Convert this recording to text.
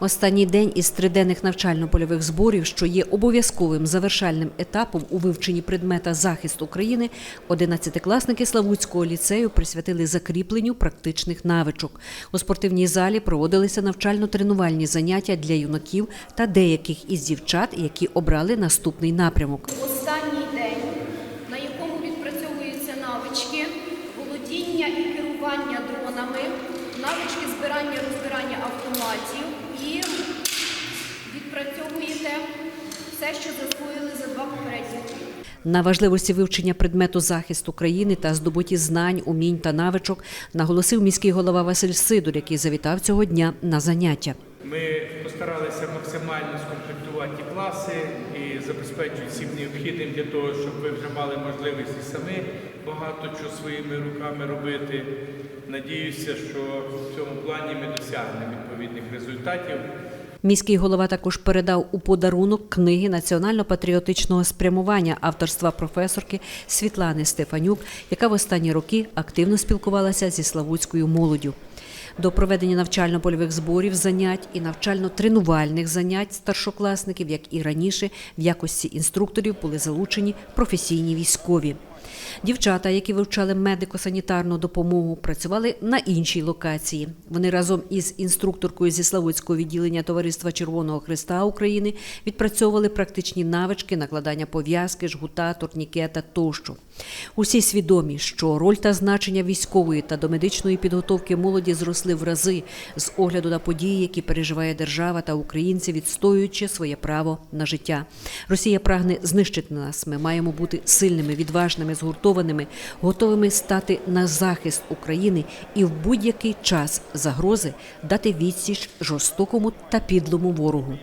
Останній день із триденних навчально-польових зборів, що є обов'язковим завершальним етапом у вивченні предмета захист України, одинадцятикласники Славутського ліцею присвятили закріпленню практичних навичок. У спортивній залі проводилися навчально-тренувальні заняття для юнаків та деяких із дівчат, які обрали наступний напрямок. Останній день, на якому відпрацьовуються навички володіння і керування дронами, навички збирання розбирання автоматів і відпрацьовуєте що засвоїли за два попередні роки. На важливості вивчення предмету захист України та здобуті знань, умінь та навичок наголосив міський голова Василь Сидор, який завітав цього дня на заняття. Ми постаралися максимально скомплектувати класи і забезпечити всім необхідним для того, щоб ви вже мали можливість і самі багато чого своїми руками робити. Надіюся, що в цьому плані ми досягнемо відповідних результатів. Міський голова також передав у подарунок книги національно-патріотичного спрямування авторства професорки Світлани Стефанюк, яка в останні роки активно спілкувалася зі славутською молоддю. До проведення навчально-польових зборів, занять і навчально-тренувальних занять старшокласників, як і раніше, в якості інструкторів були залучені професійні військові. Дівчата, які вивчали медико-санітарну допомогу, працювали на іншій локації. Вони разом із інструкторкою зі Славутського відділення Товариства Червоного Христа України відпрацьовували практичні навички накладання пов'язки, жгута, турнікета тощо. Усі свідомі, що роль та значення військової та домедичної підготовки молоді зросли в рази з огляду на події, які переживає держава та українці, відстоюючи своє право на життя. Росія прагне знищити нас. Ми маємо бути сильними, відважними, згуртованими, готовими стати на захист України і в будь-який час загрози дати відсіч жорстокому та підлому ворогу.